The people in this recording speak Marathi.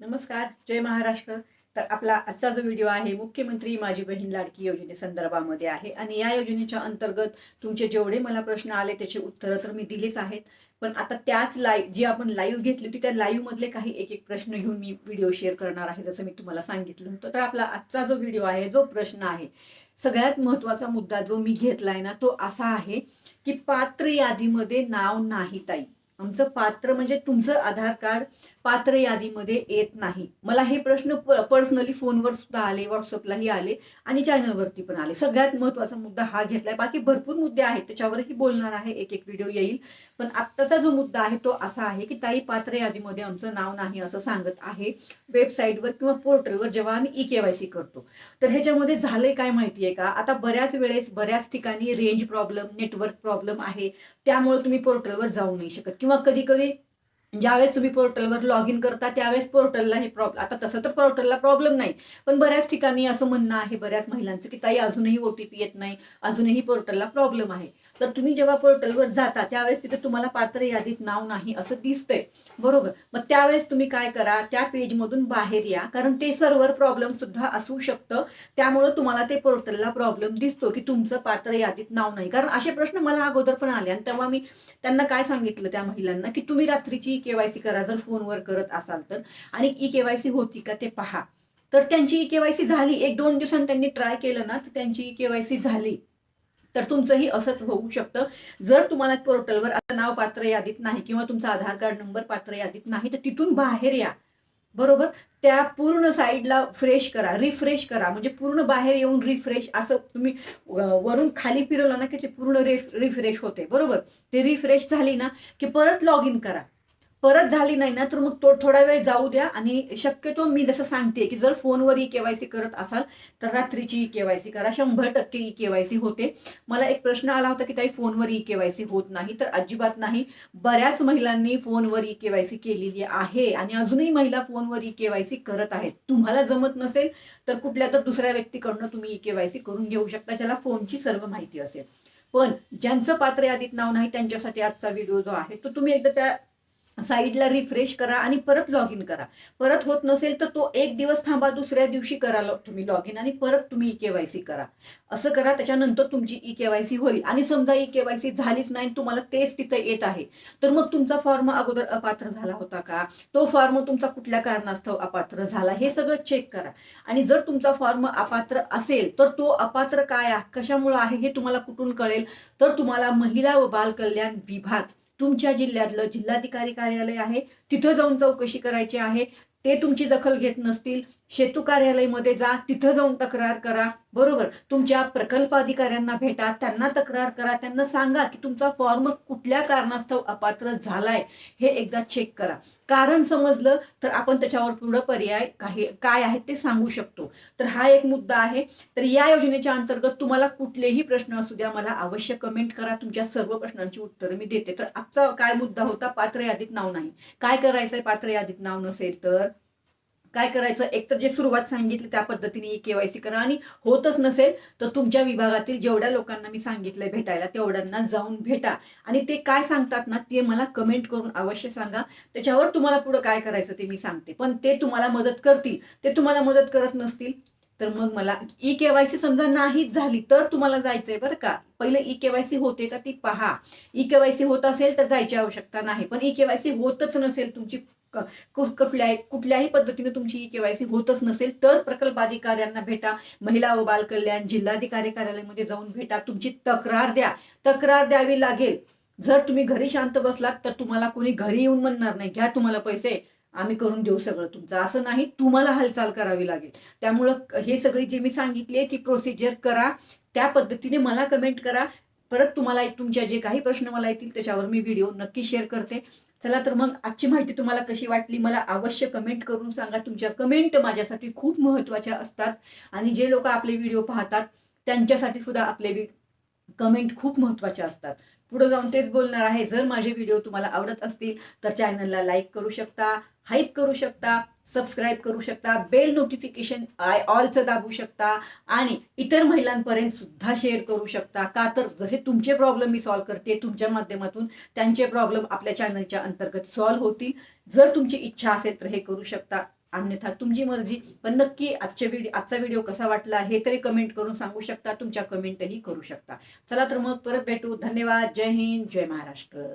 नमस्कार जय महाराष्ट्र. तर आपला आजचा जो व्हिडिओ आहे मुख्यमंत्री माझी बहीण लाडकी योजनेसंदर्भामध्ये आहे. आणि या योजनेच्या अंतर्गत तुमचे जेवढे मला प्रश्न आले त्याची उत्तरं तर मी दिलीच आहेत. पण आता त्याच लाईव्ह जी आपण लाईव्ह घेतली होती त्या लाईव्ह मधले काही एक एक प्रश्न घेऊन मी व्हिडिओ शेअर करणार आहे जसं मी तुम्हाला सांगितलं होतं. तर आपला आजचा जो व्हिडिओ आहे जो प्रश्न आहे सगळ्यात महत्त्वाचा मुद्दा जो मी घेतलाय ना तो असा आहे की पात्र यादीमध्ये नाव नाही ताई. आमचं पात्र म्हणजे तुमचं आधार कार्ड पात्र यादीमध्ये येत नाही. मला हे प्रश्न पर्सनली फोनवर सुद्धा आले व्हॉट्सअपलाही आले आणि चॅनलवरती पण आले. सगळ्यात महत्त्वाचा मुद्दा हा घेतलाय. बाकी भरपूर मुद्दे आहेत. त्याच्यावरही बोलणार आहे एक एक व्हिडिओ येईल. पण आत्ताचा जो मुद्दा आहे तो असा आहे की ताई पात्र यादीमध्ये आमचं नाव नाही असं सांगत आहे. वेबसाईटवर किंवा पोर्टलवर जेव्हा आम्ही ई केवायसी करतो. तर ह्याच्यामध्ये झालंय काय माहिती आहे का? आता बऱ्याच वेळेस बऱ्याच ठिकाणी रेंज प्रॉब्लेम नेटवर्क प्रॉब्लेम आहे. त्यामुळे तुम्ही पोर्टलवर जाऊ नाही शकत. किंवा कधी कधी ज्यावेळेस तुम्ही पोर्टलवर लॉग इन करता त्यावेळेस पोर्टलला हे प्रॉब्लेम आता तसं तर पोर्टलला प्रॉब्लेम नाही पण बऱ्याच ठिकाणी असं म्हणणं आहे बऱ्याच महिलांचं की ताई अजूनही ओटीपी येत नाही अजूनही पोर्टलला प्रॉब्लेम आहे. तर तुम्ही जेव्हा पोर्टलवर जाता त्यावेळेस तिथे तुम्हाला पात्र यादीत नाव नाही असं दिसतंय बरोबर? मग त्यावेळेस तुम्ही काय करा त्या पेजमधून बाहेर या कारण ते सर्व्हर प्रॉब्लेम सुद्धा असू शकतं त्यामुळं तुम्हाला ते पोर्टलला प्रॉब्लेम दिसतो की तुमचं पात्र यादीत नाव नाही. कारण असे प्रश्न मला अगोदर पण आले आणि तेव्हा मी त्यांना काय सांगितलं त्या महिलांना की तुम्ही रात्रीची ई केवायसी करा जर फोनवर करत असाल तर. आणि ई केवायसी होती का ते पहा. तर त्यांची ई केवायसी झाली. एक दोन दिवसांनी त्यांनी ट्राय केलं ना तर त्यांची ई केवायसी झाली. तर तुमचंही असंच होऊ शकतं. जर तुम्हाला पोर्टलवर असं नाव पात्र यादीत नाही किंवा तुमचा आधार कार्ड नंबर पात्र यादीत नाही तर तिथून बाहेर या. बरोबर? त्या पूर्ण साईडला फ्रेश करा रिफ्रेश करा. म्हणजे पूर्ण बाहेर येऊन रिफ्रेश असं तुम्ही वरून खाली फिरवलं ना की ते पूर्ण रिफ्रेश होते. बरोबर? ते रिफ्रेश झाली ना की परत लॉग इन करा. परत झाली नाही ना तर मग तो थोडा वेळ जाऊ द्या आणि शक्यतो मी जसं सांगते की जर फोनवर ई केवायसी करत असाल तर रात्रीची ई केवायसी करा. शंभर टक्के ई केवायसी होते. मला एक प्रश्न आला होता की ताई फोनवर ई केवायसी होत नाही तर अजिबात नाही. बऱ्याच महिलांनी फोनवर ई केवायसी केलेली आहे आणि अजूनही महिला फोनवर ई केवायसी करत आहेत. तुम्हाला जमत नसेल तर कुठल्या तर दुसऱ्या व्यक्तीकडनं तुम्ही ई केवायसी करून घेऊ शकता ज्याला फोनची सर्व माहिती असेल. पण ज्यांचं पात्र यादीत नाव नाही त्यांच्यासाठी आजचा व्हिडिओ जो आहे तो तुम्ही एकदा त्या साईडला रिफ्रेश करा आणि परत लॉग इन करा. परत होत नसेल तर तो एक दिवस थांबा दुसऱ्या दिवशी करा तुम्ही लॉग इन आणि परत तुम्ही ई केवायसी करा. असं करा त्याच्यानंतर तुमची ई केवायसी होईल. आणि समजा ई केवायसी झालीच नाही तुम्हाला तेच तिथं येत आहे. तर मग तुमचा फॉर्म अगोदर अपात्र झाला होता का? तो फॉर्म तुमचा कुठल्या कारणास्तव अपात्र झाला? हे सगळं चेक करा. आणि जर तुमचा फॉर्म अपात्र असेल तर तो अपात्र काय आहे कशामुळे आहे हे तुम्हाला कुठून कळेल? तर तुम्हाला महिला व बाल कल्याण विभाग तुमच्या जिल्ह्यातलं जिल्हाधिकारी कार्यालय आहे तिथं जाऊन चौकशी करायची आहे. ते तुमची दखल घेत नसतील. शेतू कार्यालयमध्ये जा तिथं जाऊन तक्रार करा. बरोबर. तुमच्या प्रकल्प अधिकाऱ्यांना भेटा त्यांना तक्रार करा. त्यांना सांगा की तुमचा फॉर्म कुठल्या कारणास्तव अपात्र झालाय. हे एकदा चेक करा. कारण समजलं तर आपण त्याच्यावर पुढं पर्याय काही काय आहेत ते सांगू शकतो. तर हा एक मुद्दा आहे. तर या योजनेच्या अंतर्गत तुम्हाला कुठलेही प्रश्न असू द्या. मला अवश्य कमेंट करा. तुमच्या सर्व प्रश्नांची उत्तरं मी देते. तर आजचा काय मुद्दा होता? पात्र यादीत नाव नाही. काय करायचंय? पात्र यादीत नाव नसेल तर? काय करायचं? एक तर जे सुरुवात सांगितली त्या पद्धतीने केवायसी करा. आणि होतच नसेल तर तुमच्या विभागातील जेवढ्या लोकांना मी सांगितलंय भेटायला तेवढ्यांना जाऊन भेटा. आणि ते काय सांगतात ना ते मला कमेंट करून अवश्य सांगा. त्याच्यावर तुम्हाला पुढे काय करायचं ते मी सांगते. पण ते तुम्हाला मदत करतील. ते तुम्हाला मदत करत नसतील तर मग मला ई केवायसी समजा नाहीच झाली तर तुम्हाला जायचंय बरं का. पहिले ई केवायसी होते का ती पहा. ई केवायसी होत असेल तर जायची आवश्यकता नाही. पण ई केवायसी होतच नसेल तुमची कुठल्याही कुठल्याही पद्धतीने तुमची ई केवायसी होतच नसेल तर प्रकल्प अधिकाऱ्यांना भेटा महिला व बाल कल्याण जिल्हाधिकारी कार्यालयामध्ये जाऊन भेटा तुमची तक्रार द्या. तक्रार द्यावी लागेल. जर तुम्ही घरी शांत बसलात तर तुम्हाला कोणी घरी येऊन म्हणणार नाही. घ्या तुम्हाला पैसे. आम्ही करून देऊ सगळं तुमचं. असं नाही तुम्हाला हालचाल करावी लागेल. त्यामुळं हे सगळी जे मी सांगितली ती प्रोसिजर करा. त्या पद्धतीने मला कमेंट करा. परत तुम्हाला तुमच्या जे काही प्रश्न मला येतील त्याच्यावर मी व्हिडिओ नक्की शेअर करते. चला तर मग आजची माहिती तुम्हाला कशी वाटली मला अवश्य कमेंट करून सांगा. तुमच्या कमेंट माझ्यासाठी खूप महत्त्वाच्या असतात. आणि जे लोक आपले व्हिडिओ पाहतात त्यांच्यासाठी सुद्धा आपले कमेंट खूप महत्त्वाच्या असतात. पुढे जाऊन तेच बोलणार आहे. जर माझे व्हिडिओ तुम्हाला आवडत असतील तर चॅनलला लाईक करू शकता हाईप करू शकता सबस्क्राईब करू शकता बेल नोटिफिकेशन आय ऑलचं दाबू शकता आणि इतर महिलांपर्यंत सुद्धा शेअर करू शकता. का तर जसे तुमचे प्रॉब्लेम मी सॉल्व्ह करते तुमच्या माध्यमातून त्यांचे प्रॉब्लेम आपल्या चॅनलच्या अंतर्गत सॉल्व्ह होतील. जर तुमची इच्छा असेल तर हे करू शकता. अन्यथा तुमची मर्जी. पण नक्की आजच्या व्हिडिओ आजचा व्हिडिओ कसा वाटला हे तरी कमेंट करून सांगू शकता. तुमच्या कमेंटही करू शकता. चला तर मग परत भेटू. धन्यवाद. जय हिंद. जय महाराष्ट्र.